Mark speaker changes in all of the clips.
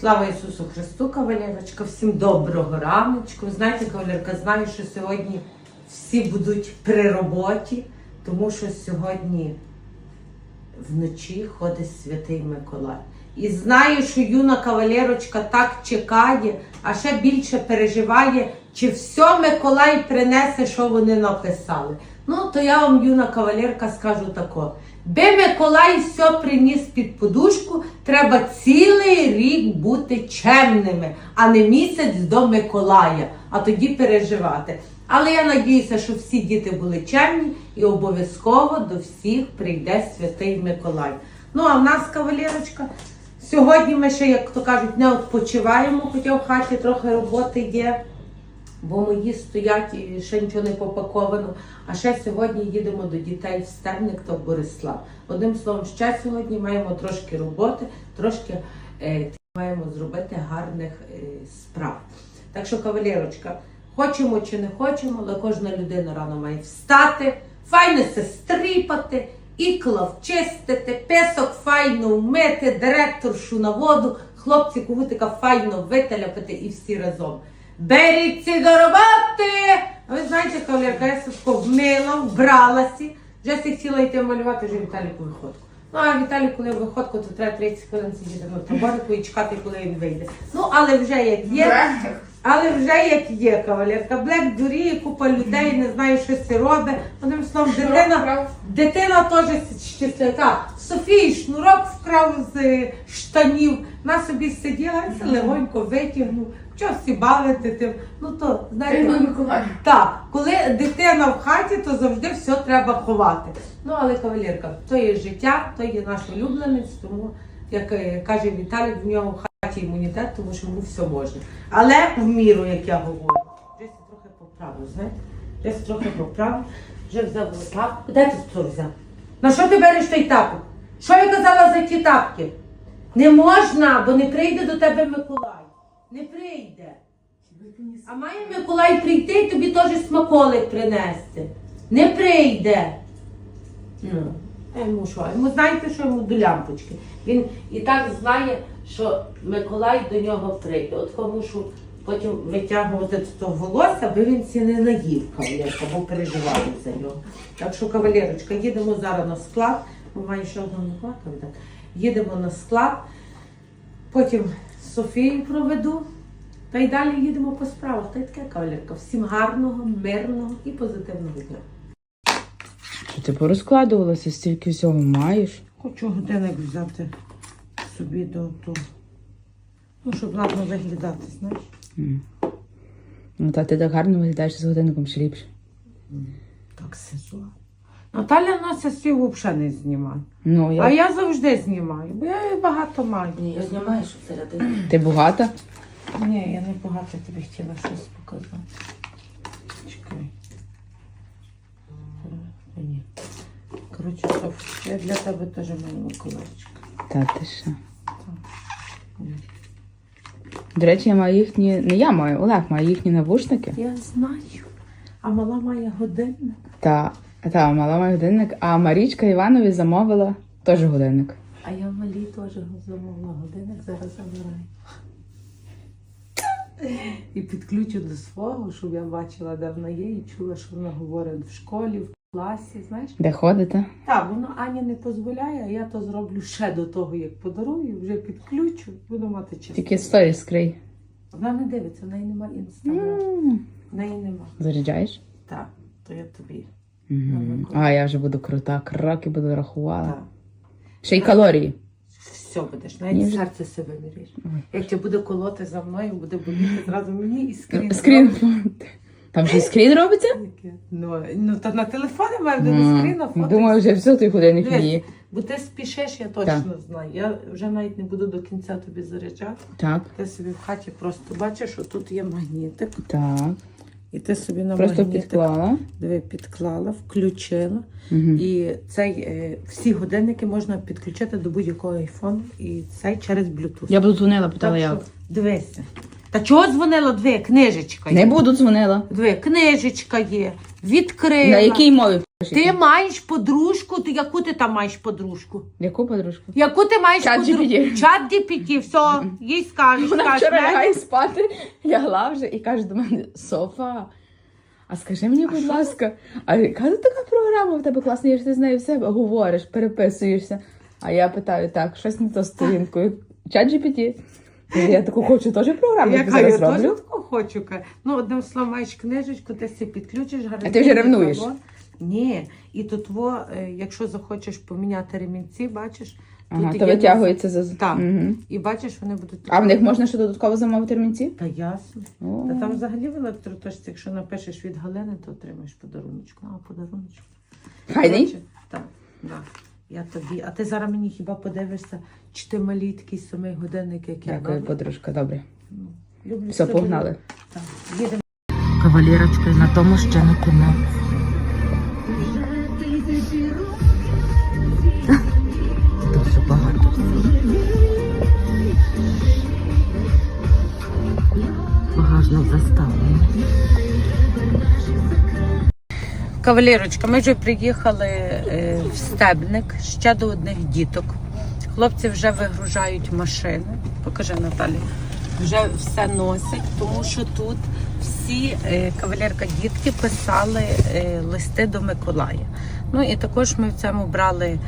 Speaker 1: Слава Ісусу Христу, кавалерочка, всім доброго раночку. Знаєте, кавалерка, знаю, що сьогодні всі будуть при роботі, тому що сьогодні вночі ходить святий Миколай. І знаю, що юна кавалерочка так чекає, а ще більше переживає, чи все Миколай принесе, що вони написали. Ну, то я вам, юна кавалерка, скажу тако. Би Миколай все приніс під подушку, треба цілий рік бути чемними, а не місяць до Миколая, а тоді переживати. Але я надіюся, що всі діти були чемні і обов'язково до всіх прийде святий Миколай. Ну а в нас, кавалерочка, сьогодні ми ще, як то кажуть, не відпочиваємо, хоча в хаті трохи роботи є бо мої стоять і ще нічого не попаковано. А ще сьогодні їдемо до дітей в Стерник та в Борислав. Одним словом, ще сьогодні маємо трошки роботи, трошки е, маємо зробити гарних е, справ. Так що, кавалерочка, хочемо чи не хочемо, але кожна людина рано має встати, файно се стріпати, ікла вчистити, песок файно вмити, директоршу на воду, хлопці кувутика файно виталяпати і всі разом. Беріться до роботи! А ви знаєте, кавалерка, я садко вмила, вбралася. Вже всі хотіла йти малювати вже Віталіку виходку. Ну, а Віталій, коли виходку, то треба 30 хвилин сидіти на таборику і чекати, коли він вийде. Ну, але вже як є. Але вже як є, кавалерка. Блек дуріє, купа людей, не знає, що це робить. Одним словом, дитина, дитина теж щаслива. Так, Софії шнурок вкрав з штанів. На собі сиділа, я це легонько витягнув. Що всі бавити тим? Ну то, знаєте, так, коли дитина в хаті, то завжди все треба ховати. Ну, але кавалерка, то є життя, то є наш улюбленець, тому, як е, каже Віталій, в нього в хаті імунітет, тому що йому все можна. Але в міру, як я говорю. Я трохи поправлю, знаєте? Я трохи поправлю, вже взяв тапку. Де ти що взяв? На що ти береш той тапок? Що я казала за ті тапки? Не можна, бо не прийде до тебе Миколай. Не прийде. А має Миколай прийти і тобі теж смаколик принести. Не прийде. Ну, йому що? Йому знаєте, що йому до лямпочки. Він і так знає, що Миколай до нього прийде. От кому що потім витягувати то волосся, аби він ці не наїв кавалерка, бо переживає за нього. Так що, кавалерочка, їдемо зараз на склад. Бо маю ще накладку. так. Їдемо на склад. Потім Софію проведу. Та й далі їдемо по справах. Та й таке кавалерка. Всім гарного, мирного і позитивного дня.
Speaker 2: Що ти порозкладувалася, стільки всього маєш?
Speaker 1: Хочу годинник взяти собі до того. Ну, щоб ладно виглядати, знаєш.
Speaker 2: М. Ну, та ти так гарно виглядаєш з годинником ще ліпше.
Speaker 1: Так сизла. Наталя нося свій взагалі не знімає.
Speaker 2: Ну, я...
Speaker 1: А я завжди знімаю, бо я її багато маю.
Speaker 3: Ні, я знімаю, що всередині.
Speaker 2: Ти багата?
Speaker 1: Ні, я не багато тобі хотіла щось показати. Чекай. Е, Ні. Коротше, Соф, я для тебе теж маю Миколаївчик.
Speaker 2: Та ти що? До речі, я маю їхні. Не я маю, Олег має їхні навушники.
Speaker 1: Я знаю. А мала має годинник.
Speaker 2: Та, та мала має годинник, а Марічка Іванові замовила теж годинник.
Speaker 1: А я малі теж замовила годинник, зараз забираю. І підключу до свого, щоб я бачила, де вона є, і чула, що вона говорить в школі, в класі, знаєш.
Speaker 2: Де ходите?
Speaker 1: Так, воно Аня не дозволяє, а я то зроблю ще до того, як подарую, вже підключу, буду мати час.
Speaker 2: Тільки сторі скрий.
Speaker 1: Вона не дивиться, в неї немає інстаграму. В неї нема.
Speaker 2: Заряджаєш?
Speaker 1: Так, то я тобі.
Speaker 2: Мгм. А я вже буду крута, кроки буду рахувати.
Speaker 1: Так.
Speaker 2: Ще й калорії.
Speaker 1: Все будеш, навіть
Speaker 2: вже-
Speaker 1: серце себе виріш. Як тебе буде колоти за мною, буде боліти зразу мені і скрін.
Speaker 2: Скрін. Там й скрін робиться?
Speaker 1: Ну, ну та на телефоні має на скрін, а фото.
Speaker 2: Думаю, вже все той годинник
Speaker 1: Дивись,
Speaker 2: мені.
Speaker 1: Бо ти спішиш, я точно знаю. Я вже навіть не буду до кінця тобі заряджати.
Speaker 2: Так,
Speaker 1: Ти собі в хаті просто бачиш, що тут є магнітик.
Speaker 2: так.
Speaker 1: І ти собі на
Speaker 2: Просто
Speaker 1: магнітик
Speaker 2: підклала.
Speaker 1: диви, підклала, включила.
Speaker 2: Угу.
Speaker 1: І цей, е, всі годинники можна підключити до будь-якого айфону і цей через Bluetooth.
Speaker 2: Я б дзвонила, питала
Speaker 1: Так
Speaker 2: як.
Speaker 1: Дивися. Та чого дзвонила? Дві, книжечка є.
Speaker 2: Не буду дзвонила.
Speaker 1: Дві, книжечка є, відкрила.
Speaker 2: На якій мові?
Speaker 1: Ти маєш подружку, ти яку ти там маєш подружку?
Speaker 2: Яку подружку?
Speaker 1: Яку ти маєш
Speaker 2: Чат
Speaker 1: подружку?
Speaker 2: GPT.
Speaker 1: Чат GPT, все, їй скажеш.
Speaker 2: Вона
Speaker 1: скажеш,
Speaker 2: вчора
Speaker 1: «Леся,
Speaker 2: лягає спати, лягла вже і каже до мене: Софа, а скажи мені, будь ласка, а яка тут така програма в тебе класна, я ж ти з нею все говориш, переписуєшся. А я питаю, так, щось не то з сторінкою. Чат GPT. Я таку хочу теж програму, я зараз
Speaker 1: я теж таку хочу. Ну, одним словом, маєш книжечку, ти си підключиш, гарантійно.
Speaker 2: ти вже ревнуєш?
Speaker 1: Ні. І тут, во, е, якщо захочеш поміняти ремінці, бачиш,
Speaker 2: Ага, то витягується за.
Speaker 1: Так.
Speaker 2: Мгм.
Speaker 1: І бачиш, вони будуть.
Speaker 2: А в них можна ще додатково замовити ремінці?
Speaker 1: Та ясно.
Speaker 2: О.
Speaker 1: Та там взагалі в електроточці, якщо напишеш від Галини, то отримаєш подаруночку. А, подаруночку. Коротше, Так, да. Я тобі. А ти зараз мені хіба подивишся, чи ти малітки такий самий годинник, як я.
Speaker 2: Дякую,
Speaker 1: добре?
Speaker 2: подружка, добре.
Speaker 1: Люблю
Speaker 2: Все, погнали.
Speaker 1: Так, їдемо.
Speaker 3: Кавалерочка, на тому ще не кінець.
Speaker 1: Кавалерочка, ми вже приїхали е, в стебник ще до одних діток. Хлопці вже вигружають машини. Покажи Наталі. Вже все носять, тому що тут всі е, кавалерка дітки писали е, листи до Миколая. Ну і також ми в цьому брали.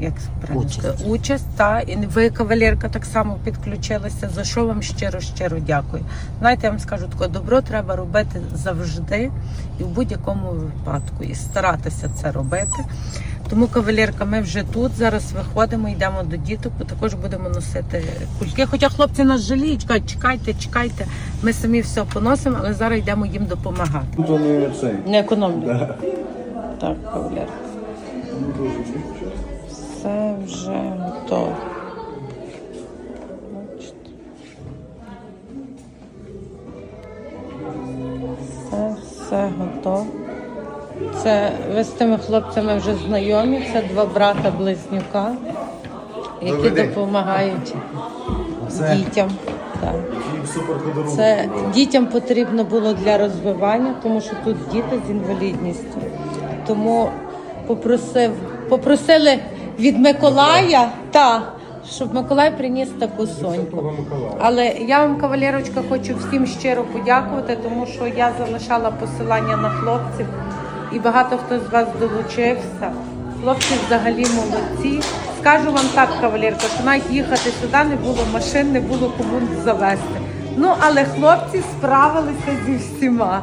Speaker 1: Як правильно
Speaker 3: Участь.
Speaker 1: сказати, участь та і ви, кавалерка, так само підключилися. За що вам щиро щиро дякую. Знаєте, я вам скажу таке добро треба робити завжди і в будь-якому випадку, і старатися це робити. Тому, кавалерка, ми вже тут. Зараз виходимо, йдемо до діток, бо також будемо носити кульки. Хоча хлопці нас жаліють, кажуть, чекайте, чекайте. Ми самі все поносимо, але зараз йдемо їм допомагати.
Speaker 4: Не цей.
Speaker 1: Не економлю. Так, кавалерка. Все вже готово. Бачите. Все, все готово. Це ви з тими хлопцями вже знайомі. Це два брата близнюка, які допомагають
Speaker 4: Це
Speaker 1: дітям. Так. Це дітям потрібно було для розвивання, тому що тут діти з інвалідністю. Тому попросив, попросили від Миколая, та, щоб Миколай приніс таку соньку. Але я вам, кавалерочка, хочу всім щиро подякувати, тому що я залишала посилання на хлопців, і багато хто з вас долучився. Хлопці взагалі молодці. Скажу вам так, кавалерка, що навіть їхати сюди не було машин, не було кому завести. Ну, але хлопці справилися зі всіма.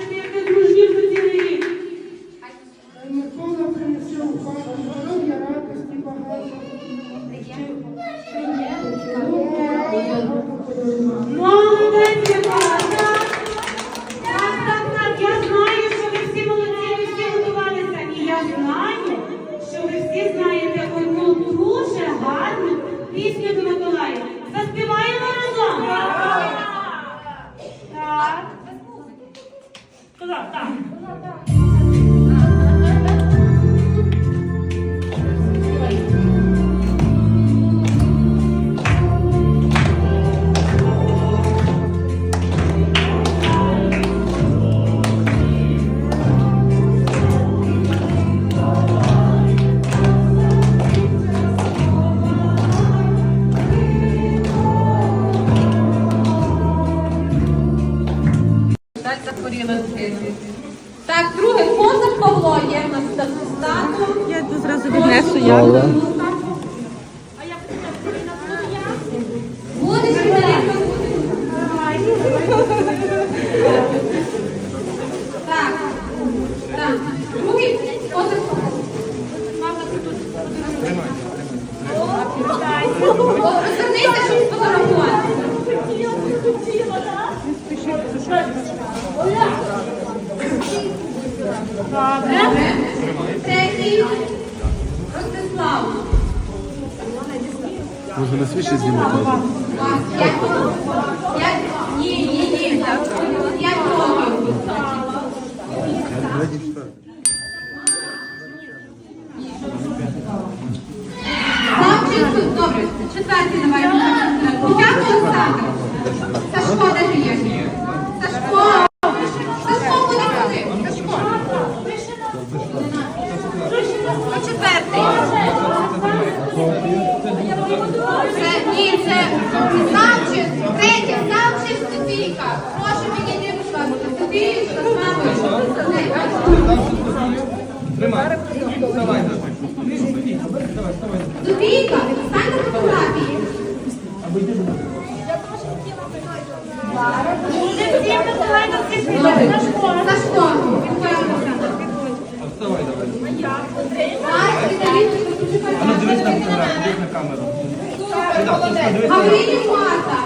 Speaker 5: Гаврилів Марта.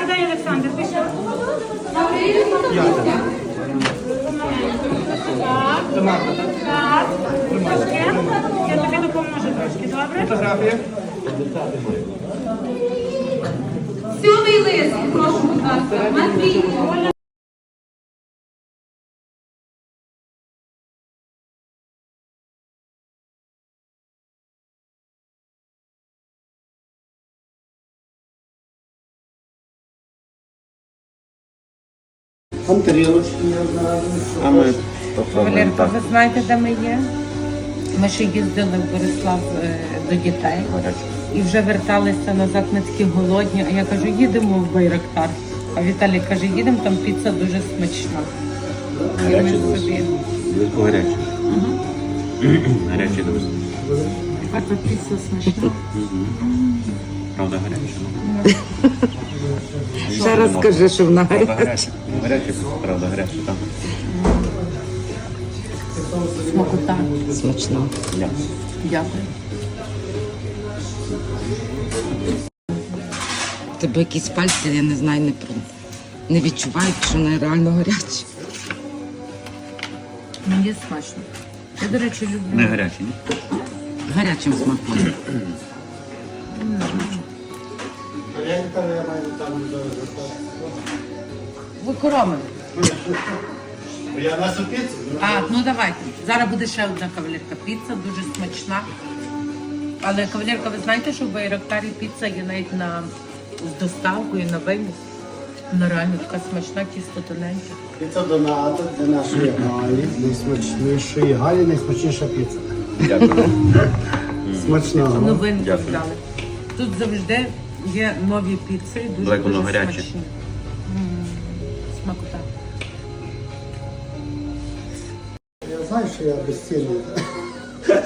Speaker 1: Сідай, Олександр, ти
Speaker 6: так?
Speaker 1: Так. Я тобі допоможу трошки, добре?
Speaker 6: Фотографія.
Speaker 5: Сьомий лист, прошу, будь ласка. Матвій.
Speaker 4: Там тарілочки одразу. А ми попробуємо
Speaker 1: Валерка,
Speaker 4: так.
Speaker 1: ви знаєте, де ми є? Ми ще їздили в Борислав е, до дітей і вже верталися назад на такі голодні. А я кажу, їдемо в Байрактар. А Віталій каже, їдемо, там піца дуже смачна. І
Speaker 4: Гарячі
Speaker 1: ми
Speaker 4: дуже.
Speaker 1: собі.
Speaker 4: Гарячі дуже.
Speaker 1: А то піца смачна.
Speaker 4: Правда гарячі.
Speaker 3: Ще раз скажи, що вона
Speaker 4: Правда
Speaker 3: гаряча.
Speaker 4: Гарячі, правда гарячі, так.
Speaker 1: Смакота.
Speaker 3: Смачно.
Speaker 4: Я.
Speaker 1: Дякую.
Speaker 3: Тебе якісь пальці, я не знаю, не про не відчувають, що вони реально гарячі.
Speaker 1: Мені смачно. Я, до речі, люблю.
Speaker 4: Не гарячі, ні?
Speaker 3: Гарячим смакує.
Speaker 1: Викоромили.
Speaker 7: Я нашу піцу.
Speaker 1: А, ну давайте. Зараз буде ще одна кавалерка піца, дуже смачна. Але кавалерка, ви знаєте, що в Байрактарі піца є навіть на з доставкою на вивіз. Вона реально така смачна, тісто тоненьке.
Speaker 7: Піца доната для нашої Галі. Найсмачнішої Галі, найсмачніша піца.
Speaker 4: Дякую.
Speaker 7: Смачного.
Speaker 1: Новинку
Speaker 4: Дякую.
Speaker 1: взяли. Тут завжди є нові піци, дуже,
Speaker 4: Далеко
Speaker 1: дуже
Speaker 4: воно гаряче.
Speaker 1: смачні. М, Смакота.
Speaker 7: Я знаю, що я безцінний.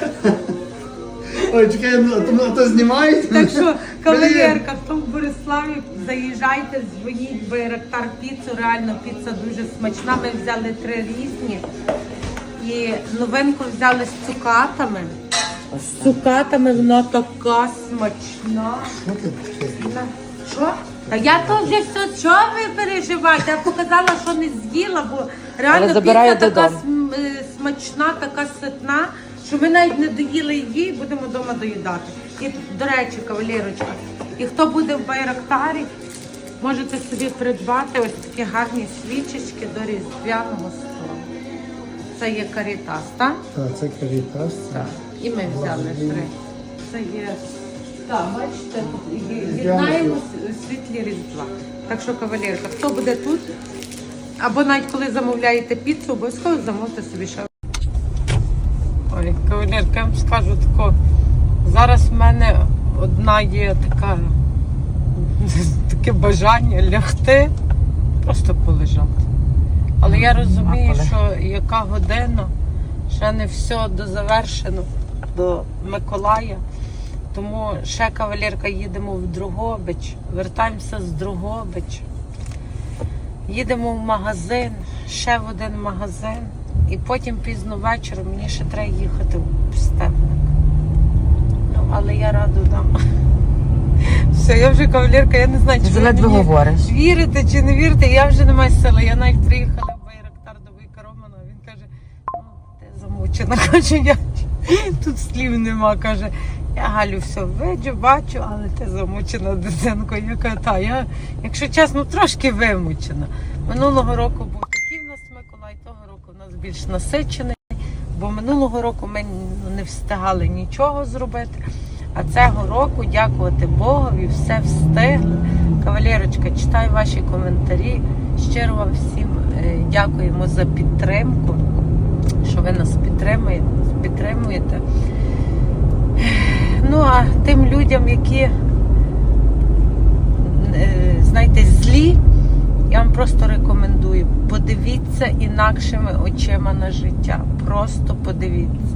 Speaker 7: Ой, чекай, ну, то, то знімають?
Speaker 1: Так що, кавалерка, хто в Бориславі, заїжджайте, дзвоніть в Байрактар піцу. Реально піца дуже смачна. Ми взяли три різні. І новинку взяли з цукатами. З цукатами вона така смачна.
Speaker 7: Що ти таке?
Speaker 1: Що? Та я то вже все, що ви переживаєте? Я показала, що не з'їла, бо реально
Speaker 3: забираю
Speaker 1: піца така
Speaker 3: додому.
Speaker 1: см- е, смачна, така ситна, що ми навіть не доїли її і будемо вдома доїдати. І, до речі, кавалерочка, і хто буде в Байрактарі, можете собі придбати ось такі гарні свічечки до різдвяного столу. Це є карітас, так?
Speaker 7: Так, це карітас.
Speaker 1: Так. І ми взяли три. Це є. Так, бачите, єднаємо світлі різдва. Так що, кавалерка, хто буде тут? Або навіть коли замовляєте піцу, обов'язково замовте собі ще. Ой, кавалерка, я вам скажу тако. Зараз в мене одна є така таке бажання лягти, просто полежати. Але я розумію, що яка година, ще не все дозавершено до Миколая. Тому ще кавалерка їдемо в Другобич, вертаємося з Другобич. Їдемо в магазин, ще в один магазин, і потім пізно вечором мені ще треба їхати в Степник. Ну, але я раду дам. Все, я вже кавалерка, я не знаю, чи ви мені
Speaker 3: говориш.
Speaker 1: вірите чи не вірите, я вже не маю сили. Я навіть приїхала в Байрактар до Войка Романа, він каже, ну, ти замучена. Каже, я тут слів нема. Каже, я Галю все виджу, бачу, але ти замучена дитинко. Я кажу, та, я, якщо чесно, трошки вимучена. Минулого року був такий в нас Миколай, того року в нас більш насичений, бо минулого року ми не встигали нічого зробити. А цього року, дякувати Богові, все встигли. Кавалерочка, читаю ваші коментарі. Щиро вам всім е, дякуємо за підтримку, що ви нас підтримуєте. підтримуєте. Ну а тим людям, які, е, знаєте, злі, я вам просто рекомендую. Подивіться інакшими очима на життя. Просто подивіться.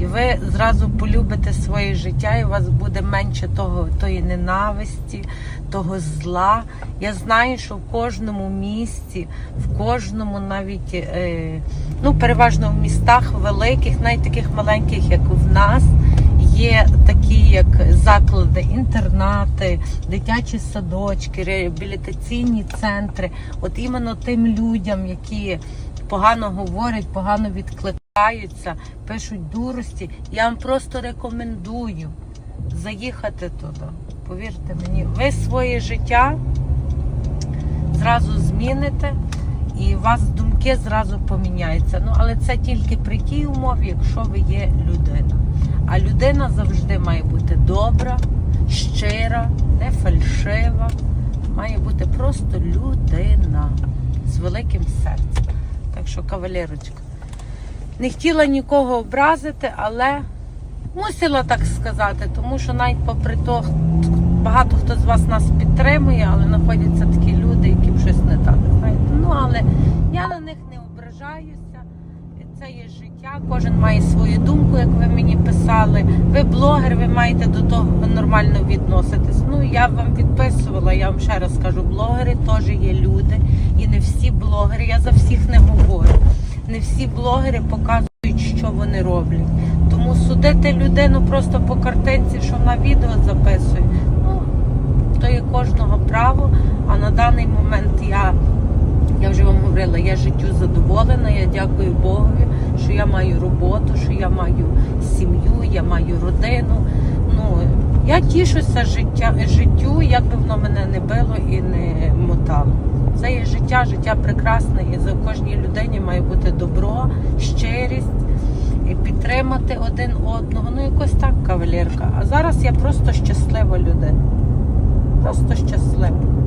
Speaker 1: І ви зразу полюбите своє життя, і у вас буде менше того, тої ненависті, того зла. Я знаю, що в кожному місті, в кожному навіть, е, ну переважно в містах великих, навіть таких маленьких, як в нас, є такі як заклади, інтернати, дитячі садочки, реабілітаційні центри. От іменно тим людям, які погано говорять, погано відкликаються, пишуть дурості. Я вам просто рекомендую заїхати туди. Повірте мені, ви своє життя зразу зміните. І у вас думки зразу поміняються. Ну, але це тільки при тій умові, якщо ви є людина. А людина завжди має бути добра, щира, не фальшива. Має бути просто людина з великим серцем. Що, кавалерочка, не хотіла нікого образити, але мусила так сказати, тому що навіть попри то, багато хто з вас нас підтримує, але знаходяться такі люди, яким щось не так. Ну, але я на них не ображаюся. Це є життя, кожен має свою думку, як ви мені писали. Ви блогер, ви маєте до того нормально відноситись. Ну, я вам відписувала, я вам ще раз кажу, блогери теж є люди. І не всі блогери, я за всіх не говорю. Не всі блогери показують, що вони роблять. Тому судити людину просто по картинці, що вона відео записує, ну, то є кожного право. А на даний момент я Я вже вам говорила, я життю задоволена. Я дякую Богові, що я маю роботу, що я маю сім'ю, я маю родину. Ну, я тішуся життя, життю, як би воно мене не било і не мотало. Це є життя, життя прекрасне, і за кожній людині має бути добро, щирість і підтримати один одного. Ну, якось так, кавалерка. А зараз я просто щаслива людина. Просто щаслива.